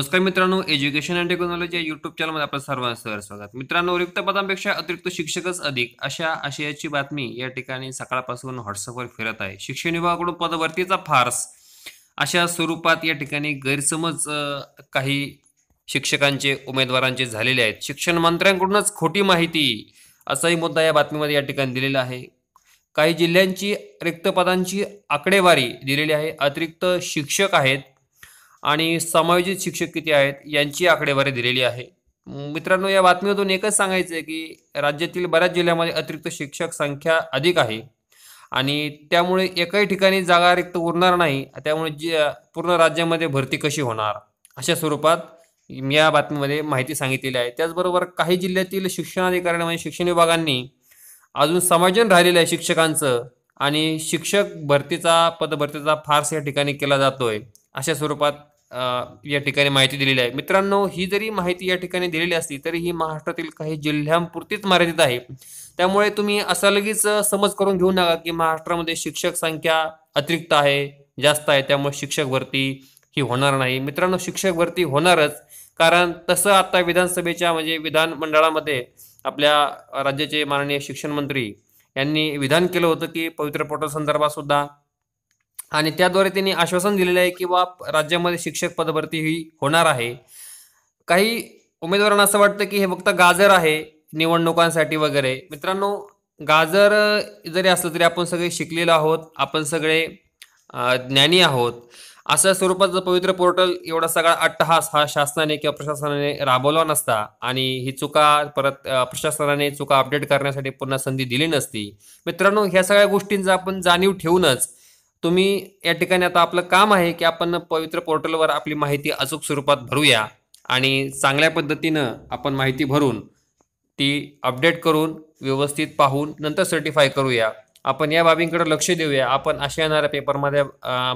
नमस्कार मित्रांनो education and technology या युट्यूब चॅनलमध्ये आपलं सर्वांचं सर स्वागत. मित्रांनो रिक्त पदांपेक्षा अतिरिक्त शिक्षकच अधिक अशा आशयाची बातमी या ठिकाणी सकाळपासून व्हॉट्सअपवर फिरत आहे. शिक्षण विभागाकडून पदभरतीचा फार्स अशा स्वरूपात या ठिकाणी गैरसमज काही शिक्षकांचे उमेदवारांचे झालेले आहेत. शिक्षण मंत्र्यांकडूनच खोटी माहिती असाही मुद्दा या बातमीमध्ये या ठिकाणी दिलेला आहे. काही जिल्ह्यांची रिक्त पदांची आकडेवारी दिलेली आहे. अतिरिक्त शिक्षक आहेत आणि समायोजित शिक्षक किती आहेत यांची आकडेवारी दिलेली आहे. मित्रांनो या बातमीमधून एकच सांगायचं आहे की राज्यातील बऱ्याच जिल्ह्यामध्ये अतिरिक्त शिक्षक संख्या अधिक आहे आणि त्यामुळे एकाही ठिकाणी जागा रिक्त उरणार नाही त्यामुळे जी पूर्ण राज्यामध्ये भरती कशी होणार? अशा स्वरूपात या बातमीमध्ये माहिती सांगितलेली आहे. त्याचबरोबर काही जिल्ह्यातील शिक्षणाधिकाऱ्यांनी म्हणजे शिक्षण विभागांनी अजून समायोजन राहिलेलं आहे शिक्षकांचं आणि शिक्षक भरतीचा पदभरतीचा फारस या ठिकाणी केला जातोय. अशा स्वरूपात या ठिकाणी माहिती दिलेली आहे. मित्रांनो ही जरी माहिती या ठिकाणी दिलेली असली तरी ही महाराष्ट्रातील काही जिल्ह्यांपुरतीच मर्यादित आहे. त्यामुळे तुम्ही असा लगेच समज करून घेऊ नका की महाराष्ट्रामध्ये शिक्षक संख्या अतिरिक्त आहे जास्त आहे त्यामुळे शिक्षक भरती ही होणार नाही. मित्रांनो शिक्षक भरती होणारच कारण तसं आता विधानसभेच्या म्हणजे विधानमंडळामध्ये आपल्या राज्याचे माननीय शिक्षण मंत्री यांनी विधान केलं होतं की पवित्र पोर्टल संदर्भात सुद्धा आणि त्याद्वारे त्यांनी आश्वासन दिलेलं आहे की बा राज्यामध्ये शिक्षक पदभरती ही होणार आहे. काही उमेदवारांना असं वाटतं की हे फक्त गाजर आहे निवडणुकांसाठी वगैरे. मित्रांनो गाजर जरी असलं तरी आपण सगळे शिकलेलो आहोत आपण सगळे ज्ञानी आहोत. अशा स्वरूपाचं पवित्र पोर्टल एवढा सगळा अट्टहास हा शासनाने किंवा प्रशासनाने राबवला नसता आणि ही चुका परत प्रशासनाने चुका अपडेट करण्यासाठी पुन्हा संधी दिली नसती. मित्रांनो ह्या सगळ्या गोष्टींचा आपण जाणीव ठेवूनच तुम्ही या ठिकाणी आता आपलं काम आहे की आपण पवित्र पोर्टलवर आपली माहिती अचूक स्वरूपात भरूया आणि चांगल्या पद्धतीनं आपण माहिती भरून ती अपडेट करून व्यवस्थित पाहून नंतर सर्टिफाय करूया. आपण या बाबींकडे लक्ष देऊया. आपण अशा येणाऱ्या पेपरमध्ये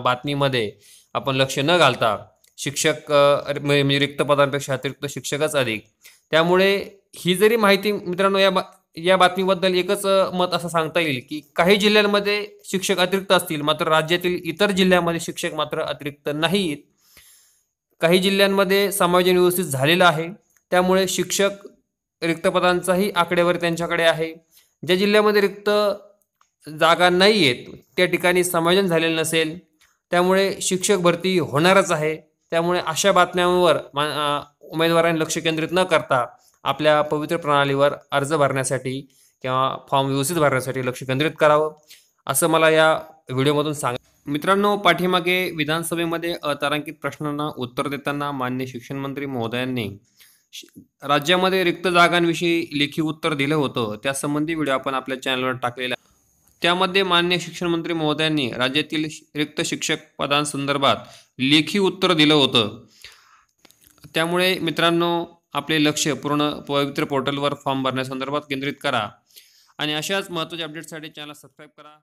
बातमीमध्ये आपण लक्ष न घालता शिक्षक म्हणजे म्हणजे रिक्त पदांपेक्षा अतिरिक्त शिक्षकच अधिक. त्यामुळे ही जरी माहिती मित्रांनो या बा या बातमीबद्दल एकच मत असं सांगता येईल की काही जिल्ह्यांमध्ये शिक्षक अतिरिक्त असतील मात्र राज्यातील इतर जिल्ह्यामध्ये शिक्षक मात्र अतिरिक्त नाहीत काही जिल्ह्यांमध्ये समायोजन व्यवस्थित झालेलं आहे. त्यामुळे शिक्षक रिक्त पदांचाही आकडेवारी त्यांच्याकडे आहे. ज्या जिल्ह्यामध्ये रिक्त जागा नाही आहेत त्या ठिकाणी समायोजन झालेलं नसेल त्यामुळे शिक्षक भरती होणारच आहे. त्यामुळे अशा बातम्यांवर मा उमेदवारांनी लक्ष केंद्रित न करता आपल्या पवित्र प्रणालीवर अर्ज भरण्यासाठी किंवा फॉर्म व्यवस्थित भरण्यासाठी लक्ष केंद्रित करावं असं मला या व्हिडिओमधून सांग मित्रांनो पाठीमागे विधानसभेमध्ये अतारांकित प्रश्नांना उत्तर देताना मान्य शिक्षण मंत्री महोदयांनी राज्यामध्ये रिक्त जागांविषयी लेखी उत्तर दिलं होतं. त्यासंबंधी व्हिडिओ आपण आपल्या चॅनलवर टाकलेला त्यामध्ये मान्य शिक्षण मंत्री महोदयांनी राज्यातील रिक्त शिक्षक पदांसंदर्भात लेखी उत्तर दिलं होतं. त्यामुळे मित्रांनो आपले लक्ष पूर्ण पवित्र पोर्टलवर फॉर्म भरण्यासंदर्भात केंद्रित करा. आणि अशाच महत्त्वाच्या अपडेटसाठी चॅनल सबस्क्राईब करा.